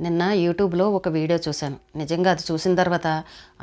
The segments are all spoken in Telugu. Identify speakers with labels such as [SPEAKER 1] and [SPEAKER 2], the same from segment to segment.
[SPEAKER 1] నిన్న యూట్యూబ్లో ఒక వీడియో చూశాను. నిజంగా అది చూసిన తర్వాత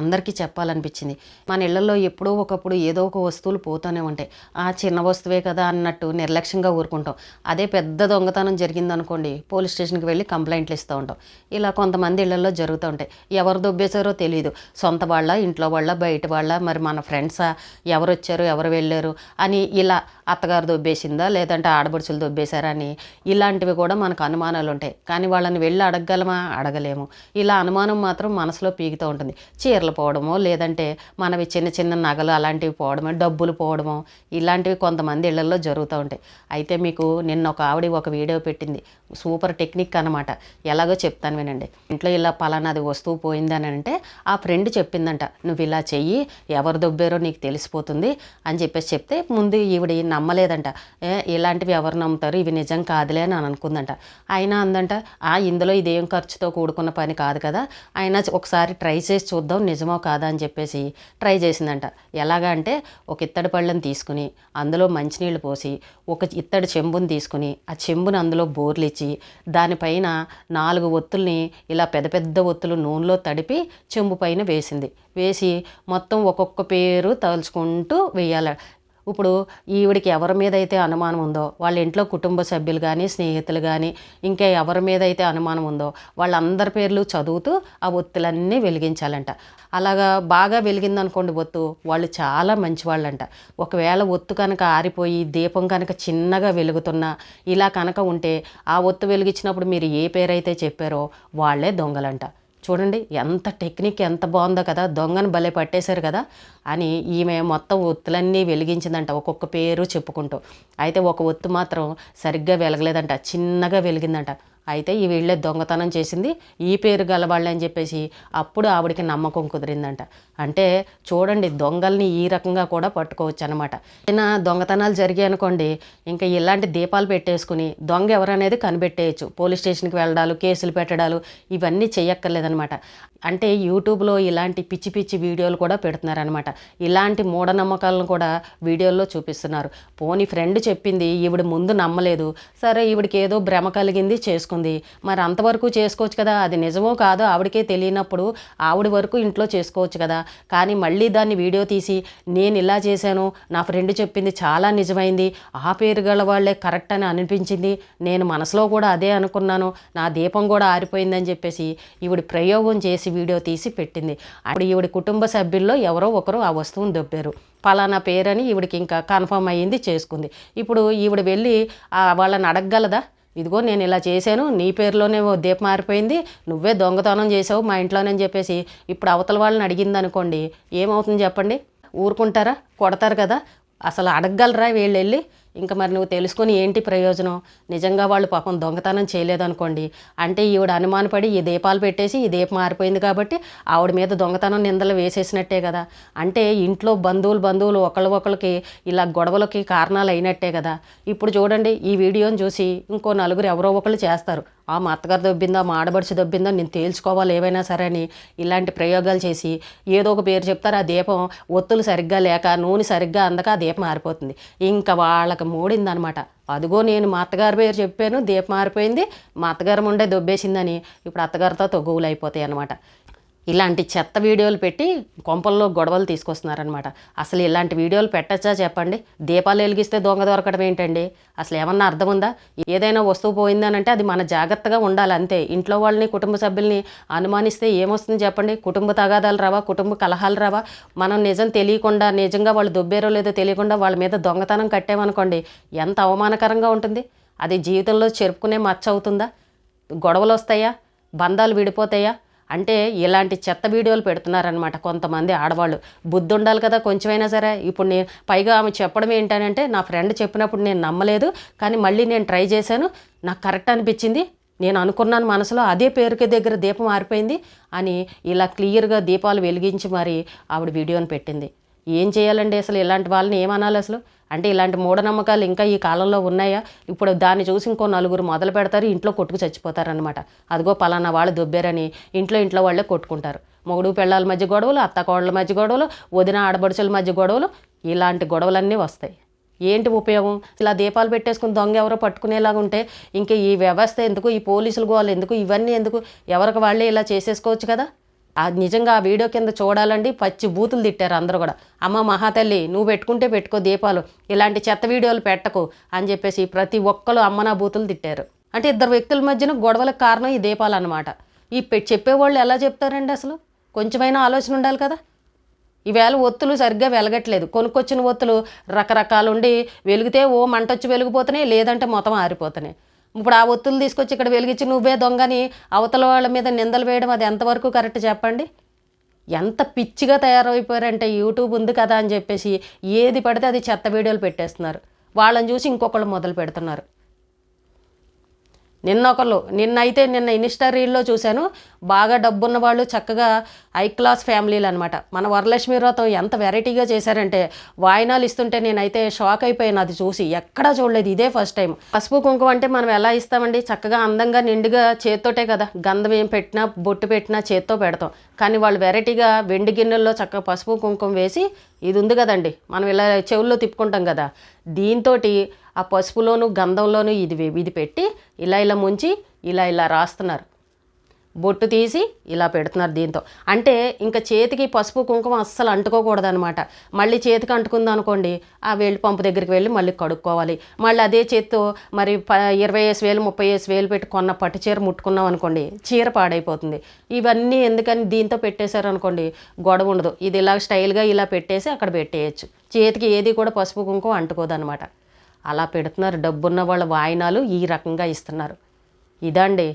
[SPEAKER 1] అందరికీ చెప్పాలనిపించింది. మన ఇళ్ళలో ఎప్పుడో ఒకప్పుడు ఏదో ఒక వస్తువులు పోతూనే ఉంటాయి. ఆ చిన్న వస్తువే కదా అన్నట్టు నిర్లక్ష్యంగా ఊరుకుంటాం. అదే పెద్ద దొంగతనం జరిగిందనుకోండి పోలీస్ స్టేషన్కి వెళ్ళి కంప్లైంట్లు ఇస్తూ ఉంటాం. ఇలా కొంతమంది ఇళ్ళలో జరుగుతూ ఉంటాయి. ఎవరు దొబ్బేశారో తెలియదు సొంత వాళ్ళ ఇంట్లో వాళ్ళ బయట వాళ్ళ మరి మన ఫ్రెండ్సా ఎవరు వచ్చారు ఎవరు వెళ్ళారు అని ఇలా అత్తగారు దొబ్బేసిందా? లేదంటే ఆడబడుచులు దొబ్బేశారా అని ఇలాంటివి కూడా మనకు అనుమానాలు ఉంటాయి. కానీ వాళ్ళని వెళ్ళి అడగగలమా? అడగలేము. ఇలా అనుమానం మాత్రం మనసులో పీకుతూ ఉంటుంది. చీరలు పోవడమో లేదంటే మనవి చిన్న చిన్న నగలు అలాంటివి పోవడమో డబ్బులు పోవడమో ఇలాంటివి కొంతమంది ఇళ్ళలో జరుగుతూ ఉంటాయి. అయితే మీకు నిన్న ఒక ఆవిడ ఒక వీడియో పెట్టింది. సూపర్ టెక్నిక్ అనమాట ఎలాగో చెప్తాను వినండి. ఇంట్లో ఇలా పలానాది వస్తువు పోయిందని అంటే ఆ ఫ్రెండ్ చెప్పిందంట. నువ్వు ఇలా చెయ్యి ఎవరు దొబ్బారో నీకు తెలిసిపోతుంది అని చెప్పేసి చెప్తే ముందు ఈవిడ నమ్మలేదంట. "ఏ, ఇలాంటివి ఎవరు నమ్ముతారు? ఇవి నిజం కాదులే అని అనుకుందంట. అయినా అందంట ఆ ఇందులో ఇదేం ఖర్చుతో కూడుకున్న పని కాదు కదా. అయినా ఒకసారి ట్రై చేసి చూద్దాం నిజమో కాదా అని చెప్పేసి ట్రై చేసిందంట. ఎలాగా అంటే ఒక ఇత్తడి పళ్ళని తీసుకుని అందులో మంచినీళ్ళు పోసి ఒక ఇత్తడి చెంబుని తీసుకుని ఆ చెంబుని అందులో బోర్లు ఇచ్చి దానిపైన నాలుగు ఒత్తుల్ని ఇలా పెద్ద పెద్ద ఒత్తులు నూనెలో తడిపి చెంబు పైన వేసింది. వేసి మొత్తం ఒక్కొక్క పేరు తలుచుకుంటూ వేయాలి. ఇప్పుడు ఈవిడికి ఎవరి మీద అయితే అనుమానం ఉందో వాళ్ళ ఇంట్లో కుటుంబ సభ్యులు కానీ స్నేహితులు కానీ ఇంకా ఎవరి మీద అయితే అనుమానం ఉందో వాళ్ళందరి పేర్లు చదువుతూ ఆ ఒత్తులన్నీ వెలిగించాలంట. అలాగా బాగా వెలిగిందనుకోండి ఒత్తు వాళ్ళు చాలా మంచి వాళ్ళంట ఒకవేళ ఒత్తు కనుక ఆరిపోయి దీపం కనుక చిన్నగా వెలుగుతున్నా ఇలా కనుక ఉంటే ఆ ఒత్తు వెలిగించినప్పుడు మీరు ఏ పేరైతే చెప్పారో వాళ్ళే దొంగలంట. చూడండి ఎంత టెక్నిక్ ఎంత బాగుందో కదా దొంగను భలే పట్టేశారు కదా అని ఈమె మొత్తం ఒత్తులన్నీ వెలిగించిందంట ఒక్కొక్క పేరు చెప్పుకుంటూ. అయితే ఒక ఒత్తు మాత్రం సరిగ్గా వెలగలేదంట చిన్నగా వెలిగిందంట. అయితే ఈ వీళ్ళే దొంగతనం చేసింది. ఈ పేరు గలవాళ్ళే అని చెప్పేసి అప్పుడు ఆవిడకి నమ్మకం కుదిరిందంట. అంటే చూడండి దొంగల్ని ఈ రకంగా కూడా పట్టుకోవచ్చు అనమాట ఏదైనా దొంగతనాలు జరిగాయి అనుకోండి ఇంకా ఇలాంటి దీపాలు పెట్టేసుకుని దొంగ ఎవరనేది కనిపెట్టేయచ్చు. పోలీస్ స్టేషన్కి వెళ్ళడాలు కేసులు పెట్టడాలు ఇవన్నీ చేయక్కర్లేదనమాట అంటే యూట్యూబ్లో ఇలాంటి పిచ్చి పిచ్చి వీడియోలు కూడా పెడుతున్నారనమాట ఇలాంటి మూఢనమ్మకాలను కూడా వీడియోల్లో చూపిస్తున్నారు. పోనీ ఫ్రెండ్ చెప్పింది ఈవిడ ముందు నమ్మలేదు. సరే ఈవిడికి ఏదో భ్రమ కలిగింది చేసుకో చేసుకుంది. మరి అంతవరకు చేసుకోవచ్చు కదా? అది నిజమో కాదో ఆవిడకే తెలియనప్పుడు ఆవిడ వరకు ఇంట్లో చేసుకోవచ్చు కదా? కానీ మళ్ళీ దాన్ని వీడియో తీసి నేను ఇలా చేశాను నా ఫ్రెండ్ చెప్పింది చాలా నిజమైంది ఆ పేరు గల వాళ్ళే కరెక్ట్ అని అనిపించింది నేను మనసులో కూడా అదే అనుకున్నాను నా దీపం కూడా ఆరిపోయిందని చెప్పేసి ఈవిడ ప్రయోగం చేసి వీడియో తీసి పెట్టింది. అప్పుడు ఈవిడ కుటుంబ సభ్యుల్లో ఎవరో ఒకరు ఆ వస్తువుని దొబ్బారు. పలానా పేరని ఈవిడికి ఇంకా కన్ఫర్మ్ అయ్యింది చేసుకుంది. ఇప్పుడు ఈవిడ వెళ్ళి వాళ్ళని అడగగలదా? ఇదిగో నేను ఇలా చేశాను నీ పేరులోనే ఓ దీపం మారిపోయింది నువ్వే దొంగతనం చేసావు మా ఇంట్లోనని చెప్పేసి ఇప్పుడు అవతల వాళ్ళని అడిగింది అనుకోండి ఏమవుతుంది చెప్పండి? ఊరుకుంటారా? కొడతారు కదా. అసలు అడగగలరా వీళ్ళు వెళ్ళి ఇంకా మరి నువ్వు తెలుసుకొని ఏంటి ప్రయోజనం? నిజంగా వాళ్ళు పాపం దొంగతనం చేయలేదనుకోండి. అంటే ఈవిడ అనుమానపడి ఈ దీపాలు పెట్టేసి ఈ దీపం మారిపోయింది కాబట్టి ఆవిడ మీద దొంగతనం నిందలు వేసేసినట్టే కదా. అంటే ఇంట్లో బంధువులు బంధువులు ఒకళ్ళు ఒకళ్ళకి ఇలా గొడవలకి కారణాలు అయినట్టే కదా. ఇప్పుడు చూడండి ఈ వీడియోని చూసి ఇంకో నలుగురు ఎవరో ఒకళ్ళు చేస్తారు. ఆ మా అత్తగారు దొబ్బిందా మా ఆడబడిచి దొబ్బిందా నేను తేల్చుకోవాలి ఏవైనా సరే అని ఇలాంటి ప్రయోగాలు చేసి ఏదో ఒక పేరు చెప్తారు. ఆ దీపం ఒత్తులు సరిగ్గా లేక నూనె సరిగ్గా అందక ఆ దీపం మారిపోతుంది ఇంకా వాళ్ళకి మూడిందనమాట. అదిగో నేను మా అత్తగారి పేరు చెప్పాను దీపం మారిపోయింది మా అత్తగారు ఉండే దొబ్బేసిందని. ఇప్పుడు అత్తగారితో తొగ్గువులు అయిపోతాయి అనమాట ఇలాంటి చెత్త వీడియోలు పెట్టి కొంపల్లో గొడవలు తీసుకొస్తున్నారనమాట అసలు ఇలాంటి వీడియోలు పెట్టచ్చా చెప్పండి? దీపాలు వెలిగిస్తే దొంగ దొరకడం ఏంటండి? అసలు ఏమన్నా అర్థం ఉందా? ఏదైనా వస్తువు పోయిందనంటే అది మన జాగ్రత్తగా ఉండాలి అంతే. ఇంట్లో వాళ్ళని కుటుంబ సభ్యుల్ని అనుమానిస్తే ఏమొస్తుంది చెప్పండి? కుటుంబ తగాదాలు రావా? కుటుంబ కలహాలు రావా? మనం నిజం తెలియకుండా నిజంగా వాళ్ళు దొబ్బేరో లేదో తెలియకుండా వాళ్ళ మీద దొంగతనం కట్టామనుకోండి ఎంత అవమానకరంగా ఉంటుంది? అది జీవితంలో చెరుపుకునే మచ్చ అవుతుందా? గొడవలు వస్తాయా? బంధాలు విడిపోతాయా? అంటే ఇలాంటి చెత్త వీడియోలు పెడుతున్నారనమాట కొంతమంది ఆడవాళ్ళు. బుద్ధి ఉండాలి కదా కొంచెమైనా సరే. ఇప్పుడు నేను పైగా ఆమె చెప్పడం ఏంటనంటే నా ఫ్రెండ్ చెప్పినప్పుడు నేను నమ్మలేదు కానీ మళ్ళీ నేను ట్రై చేశాను. నాకు కరెక్ట్ అనిపించింది. నేను అనుకున్నాను మనసులో అదే పేరుకి దగ్గర దీపం ఆరిపోయింది అని ఇలా క్లియర్గా దీపాలు వెలిగించి మరి ఆవిడ వీడియోని పెట్టింది. ఏం చేయాలండి అసలు ఇలాంటి వాళ్ళని ఏమనాలి అసలు? అంటే ఇలాంటి మూఢనమ్మకాలు ఇంకా ఈ కాలంలో ఉన్నాయా? ఇప్పుడు దాన్ని చూసి ఇంకో నలుగురు మొదలు పెడతారు ఇంట్లో కొట్టుకు చచ్చిపోతారనమాట అదిగో పలానా వాళ్ళు దొబ్బారని ఇంట్లో ఇంట్లో వాళ్ళే కొట్టుకుంటారు. మొగుడు పెళ్ళాల మధ్య గొడవలు అత్త కోడల మధ్య గొడవలు వదిన ఆడబడుచుల మధ్య గొడవలు ఇలాంటి గొడవలన్నీ వస్తాయి. ఏంటి ఉపయోగం? ఇలా దీపాలు పెట్టేసుకుని దొంగ ఎవరో పట్టుకునేలాగా ఉంటే ఇంకా ఈ వ్యవస్థ ఎందుకు? ఈ పోలీసులు గోళ్ళు ఎందుకు? ఇవన్నీ ఎందుకు? ఎవరికి వాళ్ళే ఇలా చేసేసుకోవచ్చు కదా? అది నిజంగా ఆ వీడియో కింద చూడాలండి. పచ్చి బూతులు తిట్టారు అందరూ కూడా. అమ్మ మహాతల్లి నువ్వు పెట్టుకుంటే పెట్టుకో దీపాలు. ఇలాంటి చెత్త వీడియోలు పెట్టకు అని చెప్పేసి ప్రతి ఒక్కరు అమ్మ నా బూతులు తిట్టారు. అంటే ఇద్దరు వ్యక్తుల మధ్యన గొడవలకు కారణం ఈ దీపాలు అనమాట ఈ చెప్పేవాళ్ళు ఎలా చెప్తారండి అసలు? కొంచెమైనా ఆలోచన ఉండాలి కదా. ఈవేళ ఒత్తులు సరిగ్గా వెలగట్లేదు. కొనుక్కొచ్చిన ఒత్తులు రకరకాలు ఉండి వెలిగితే ఓ మంట వచ్చి వెలిగిపోతున్నాయి లేదంటే మొత్తం ఆరిపోతున్నాయి. ఇప్పుడు ఆ ఒత్తులు తీసుకొచ్చి ఇక్కడ వెలిగించి నువ్వే దొంగని అవతల వాళ్ళ మీద నిందలు వేయడం అది ఎంతవరకు కరెక్ట్ చెప్పండి? ఎంత పిచ్చిగా తయారైపోయారంటే యూట్యూబ్ ఉంది కదా అని చెప్పేసి ఏది పడితే అది చెత్త వీడియోలు పెట్టేస్తున్నారు. వాళ్ళని చూసి ఇంకొకళ్ళు మొదలు పెడుతున్నారు. నిన్న ఒకళ్ళు నిన్నైతే నిన్న ఇన్స్టా రీల్లో చూశాను. బాగా డబ్బున్న వాళ్ళు చక్కగా హై క్లాస్ ఫ్యామిలీలు అనమాట మన వరలక్ష్మి వ్రతం ఎంత వెరైటీగా చేశారంటే వాయినాలు ఇస్తుంటే నేనైతే షాక్ అయిపోయాను అది చూసి. ఎక్కడా చూడలేదు ఇదే ఫస్ట్ టైం పసుపు కుంకుమ అంటే మనం ఎలా ఇస్తామండి? చక్కగా అందంగా నిండుగా చేత్తోటే కదా. గంధం ఏం పెట్టినా బొట్టు పెట్టినా చేత్తో పెడతాం. కానీ వాళ్ళు వెరైటీగా వెండి గిన్నెల్లో చక్కగా పసుపు కుంకుమ వేసి ఇది ఉంది కదండి. మనం ఇలా చెవుల్లో తిప్పుకుంటాం కదా. దీంతో ఆ పసుపులోను గంధంలోను ఇది ఇది పెట్టి ఇలా ఇలా ముంచి ఇలా ఇలా రాస్తున్నారు. బొట్టు తీసి ఇలా పెడుతున్నారు దీంతో. అంటే ఇంకా చేతికి పసుపు కుంకుమ అస్సలు అంటుకోకూడదు అనమాట మళ్ళీ చేతికి అంటుకుంది అనుకోండి ఆ వేలు పంపు దగ్గరికి వెళ్ళి మళ్ళీ కడుక్కోవాలి. మళ్ళీ అదే చేత్తో మరి ప ఇరవై వేసి వేలు ముప్పై వేసి వేలు పెట్టి కొన్న పట్టు చీర ముట్టుకున్నాం అనుకోండి చీర పాడైపోతుంది. ఇవన్నీ ఎందుకని దీంతో పెట్టేశారు అనుకోండి గొడవ ఉండదు. ఇది ఇలా స్టైల్గా ఇలా పెట్టేసి అక్కడ పెట్టేయచ్చు. చేతికి ఏది కూడా పసుపు కుంకుమ అంటుకోదు అనమాట అలా పెడుతున్నారు. డబ్బున్న వాళ్ళ వాయినాలు ఈ రకంగా ఇస్తున్నారు. ఇదండి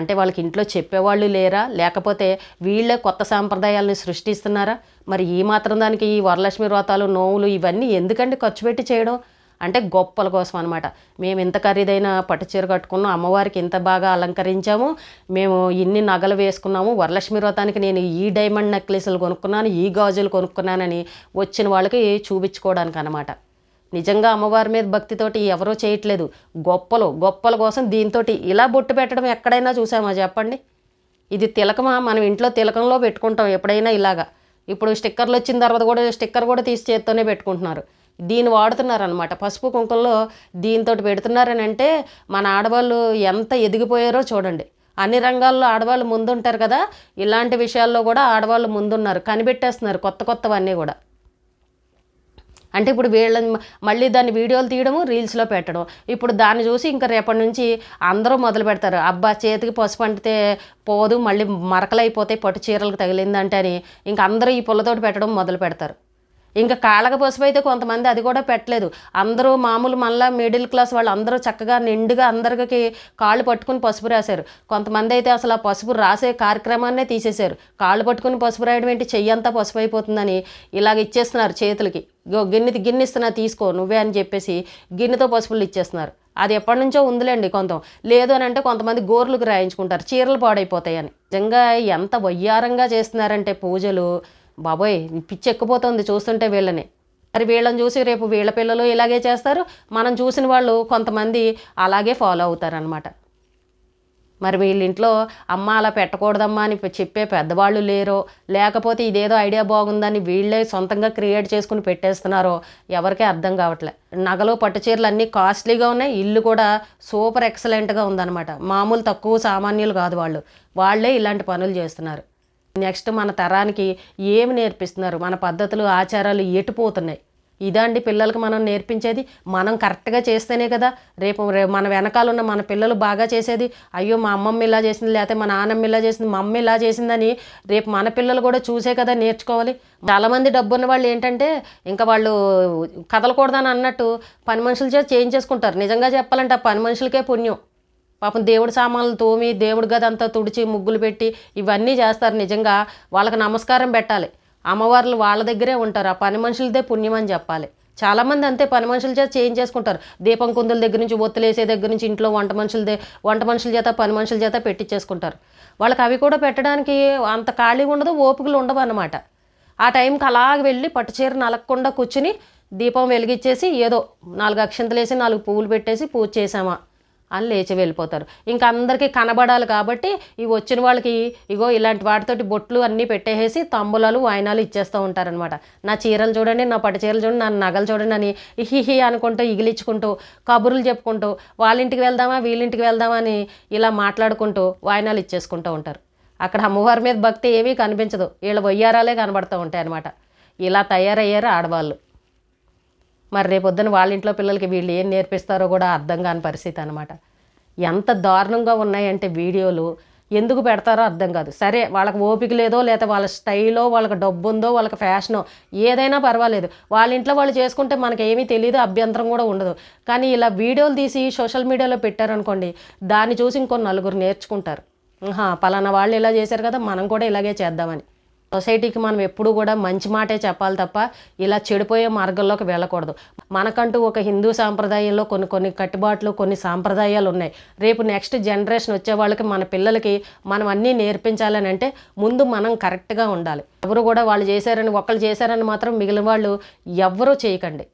[SPEAKER 1] అంటే వాళ్ళకి ఇంట్లో చెప్పేవాళ్ళు లేరా? లేకపోతే వీళ్ళే కొత్త సాంప్రదాయాలను సృష్టిస్తున్నారా? మరి ఈ మాత్రం దానికి ఈ వరలక్ష్మి వ్రతాలు నోవులు ఇవన్నీ ఎందుకండి ఖర్చు పెట్టి చేయడం? అంటే గొప్పల కోసం అనమాట మేము ఇంత ఖరీదైన పట్టు చీర కట్టుకున్నాం అమ్మవారికి ఇంత బాగా అలంకరించాము. మేము ఇన్ని నగలు వేసుకున్నాము. వరలక్ష్మి వ్రతానికి నేను ఈ డైమండ్ నెక్లెస్లు కొనుక్కున్నాను ఈ గాజులు కొనుక్కున్నానని వచ్చిన వాళ్ళకి చూపించుకోవడానికి అనమాట నిజంగా అమ్మవారి మీద భక్తితోటి ఎవరో చేయట్లేదు. గొప్పలు గొప్పల కోసం దీంతో ఇలా బొట్టు పెట్టడం ఎక్కడైనా చూసామా చెప్పండి? ఇది తిలకమా? మనం ఇంట్లో తిలకంలో పెట్టుకుంటాం ఎప్పుడైనా ఇలాగా. ఇప్పుడు స్టిక్కర్లు వచ్చిన తర్వాత కూడా స్టిక్కర్ కూడా తీసి చేత్తోనే పెట్టుకుంటున్నారు. దీన్ని వాడుతున్నారు అనమాట పసుపు కుంకుమలో దీంతో పెడుతున్నారని అంటే మన ఆడవాళ్ళు ఎంత ఎదిగిపోయారో చూడండి. అన్ని రంగాల్లో ఆడవాళ్ళు ముందుంటారు కదా. ఇలాంటి విషయాల్లో కూడా ఆడవాళ్ళు ముందున్నారు. కనిపెట్టేస్తున్నారు కొత్త కొత్తవన్నీ కూడా. అంటే ఇప్పుడు వీళ్ళని మళ్ళీ దాన్ని వీడియోలు తీయడము రీల్స్లో పెట్టడం. ఇప్పుడు దాన్ని చూసి ఇంకా రేపటి నుంచి అందరూ మొదలు పెడతారు. అబ్బా చేతికి పసుపు అంటితే పోదు మళ్ళీ మరకలైపోతాయి పట్టు చీరలకు తగిలిందంటే అని. ఇంకా అందరూ ఈ పుల్లతోటి పెట్టడం మొదలు పెడతారు. ఇంకా కాళ్ళకి పసుపు అయితే కొంతమంది అది కూడా పెట్టలేదు. అందరూ మామూలు మళ్ళీ మిడిల్ క్లాస్ వాళ్ళు అందరూ చక్కగా నిండుగా అందరికి కాళ్ళు పట్టుకుని పసుపు రాశారు. కొంతమంది అయితే అసలు ఆ పసుపు రాసే కార్యక్రమాన్నే తీసేశారు. కాళ్ళు పట్టుకుని పసుపు రాయడం ఏంటి? చెయ్యంతా పసుపు అయిపోతుందని ఇలాగ ఇచ్చేస్తున్నారు చేతులకి. గిన్నె గిన్నె ఇస్తున్నా తీసుకో నువ్వే అని చెప్పేసి గిన్నెతో పసుపులు ఇచ్చేస్తున్నారు. అది ఎప్పటి నుంచో ఉందిలేండి కొంత. లేదు అని అంటే కొంతమంది గోర్లకు రాయించుకుంటారు. చీరలు పాడైపోతాయని. నిజంగా ఎంత వయ్యారంగా చేస్తున్నారంటే పూజలు. బాబోయ్ పిచ్చి ఎక్కిపోతుంది చూస్తుంటే వీళ్ళని. మరి వీళ్ళని చూసి రేపు వీళ్ళ పిల్లలు ఇలాగే చేస్తారు. మనం చూసిన వాళ్ళు కొంతమంది అలాగే ఫాలో అవుతారనమాట మరి వీళ్ళింట్లో అమ్మ అలా పెట్టకూడదమ్మా అని చెప్పే పెద్దవాళ్ళు లేరో లేకపోతే ఇదేదో ఐడియా బాగుందని వీళ్ళే సొంతంగా క్రియేట్ చేసుకుని పెట్టేస్తున్నారో ఎవరికీ అర్థం కావట్లే. నగలు పట్టు చీరలు అన్నీ కాస్ట్లీగా ఉన్నాయి. ఇల్లు కూడా సూపర్ ఎక్సలెంట్గా ఉందన్నమాట. మామూలు తక్కువ సామాన్యులు కాదు వాళ్ళు. వాళ్ళే ఇలాంటి పనులు చేస్తున్నారు. నెక్స్ట్ మన తరానికి ఏమి నేర్పిస్తున్నారు? మన పద్ధతులు ఆచారాలు ఎటుపోతున్నాయి? ఇదండి పిల్లలకి మనం నేర్పించేది. మనం కరెక్ట్గా చేస్తేనే కదా. రేపు మన వెనకాల ఉన్న మన పిల్లలు బాగా చేసేది. అయ్యో మా అమ్మమ్మ ఇలా చేసింది లేకపోతే మా నాన్నమ్మ ఇలా చేసింది మా అమ్మ ఇలా చేసిందని రేపు మన పిల్లలు కూడా చూసే కదా నేర్చుకోవాలి. చాలామంది డబ్బున్న వాళ్ళు ఏంటంటే ఇంకా వాళ్ళు కదలకూడదని అన్నట్టు పని మనుషుల చేత చేయించేసుకుంటారు. నిజంగా చెప్పాలంటే ఆ పని మనుషులకే పుణ్యం. పాపం దేవుడి సామాన్లు తోమి దేవుడి గది అంతా తుడిచి ముగ్గులు పెట్టి ఇవన్నీ చేస్తారు. నిజంగా వాళ్ళకి నమస్కారం పెట్టాలి. అమ్మవార్లు వాళ్ళ దగ్గరే ఉంటారు. ఆ పని మనుషులదే పుణ్యం అని చెప్పాలి. చాలామంది అంతే పని మనుషుల చేత చేంజ్ చేసుకుంటారు దీపం కుందుల దగ్గర నుంచి ఒత్తులేసే దగ్గర నుంచి ఇంట్లో వంట మనుషులదే వంట మనుషుల చేత పని మనుషుల చేత పెట్టించేసుకుంటారు వాళ్ళకి అవి కూడా పెట్టడానికి అంత ఖాళీ ఉండదు ఓపికలు ఉండవు అన్నమాట. ఆ టైంకి అలాగ వెళ్ళి పట్టు చీర నలగకుండా కూర్చుని దీపం వెలిగించేసి ఏదో నాలుగు అక్షంతలు వేసి నాలుగు పువ్వులు పెట్టేసి పూజ చేసామా అని లేచి వెళ్ళిపోతారు. ఇంకా అందరికీ కనబడాలి కాబట్టి ఈ వచ్చిన వాళ్ళకి ఇగో ఇలాంటి వాటితోటి బొట్లు అన్నీ పెట్టేసి తంబులాలు వాయినాలు ఇచ్చేస్తూ ఉంటారనమాట నా చీరలు చూడండి నా పట్టు చీరలు చూడండి నా నగలు చూడండి అని హిహి అనుకుంటూ ఇగిలించుకుంటూ కబుర్లు చెప్పుకుంటూ వాళ్ళ ఇంటికి వెళ్దామా వీళ్ళింటికి వెళ్దామా అని ఇలా మాట్లాడుకుంటూ వాయినాలు ఇచ్చేసుకుంటూ ఉంటారు. అక్కడ అమ్మవారి మీద భక్తి ఏమీ కనిపించదు. వీళ్ళ వయ్యారాలే కనబడుతూ ఉంటాయి అనమాట ఇలా తయారయ్యారు ఆడవాళ్ళు. మరి రేపొద్దున వాళ్ళ ఇంట్లో పిల్లలకి వీళ్ళు ఏం నేర్పిస్తారో కూడా అర్థం కాని పరిస్థితి అనమాట ఎంత దారుణంగా ఉన్నాయంటే వీడియోలు. ఎందుకు పెడతారో అర్థం కాదు. సరే వాళ్ళకి ఓపిక లేదో లేదా వాళ్ళ స్టైలో వాళ్ళకి డబ్బు ఉందో వాళ్ళకి ఫ్యాషనో ఏదైనా పర్వాలేదు. వాళ్ళ ఇంట్లో వాళ్ళు చేసుకుంటే మనకి ఏమీ తెలియదు అభ్యంతరం కూడా ఉండదు. కానీ ఇలా వీడియోలు తీసి సోషల్ మీడియాలో పెట్టారనుకోండి దాన్ని చూసి ఇంకో నలుగురు నేర్చుకుంటారు. పలానా వాళ్ళు ఇలా చేశారు కదా మనం కూడా ఇలాగే చేద్దామని. సొసైటీకి మనం ఎప్పుడు కూడా మంచి మాటే చెప్పాలి తప్ప ఇలా చెడిపోయే మార్గంలోకి వెళ్ళకూడదు. మనకంటూ ఒక హిందూ సాంప్రదాయంలో కొన్ని కొన్ని కట్టుబాట్లు కొన్ని సాంప్రదాయాలు ఉన్నాయి. రేపు నెక్స్ట్ జనరేషన్ వచ్చే వాళ్ళకి మన పిల్లలకి మనం అన్నీ నేర్పించాలని అంటే ముందు మనం కరెక్ట్గా ఉండాలి. ఎవరు కూడా వాళ్ళు చేశారని ఒకళ్ళు చేశారని మాత్రం మిగిలిన వాళ్ళు ఎవ్వరూ చేయకండి.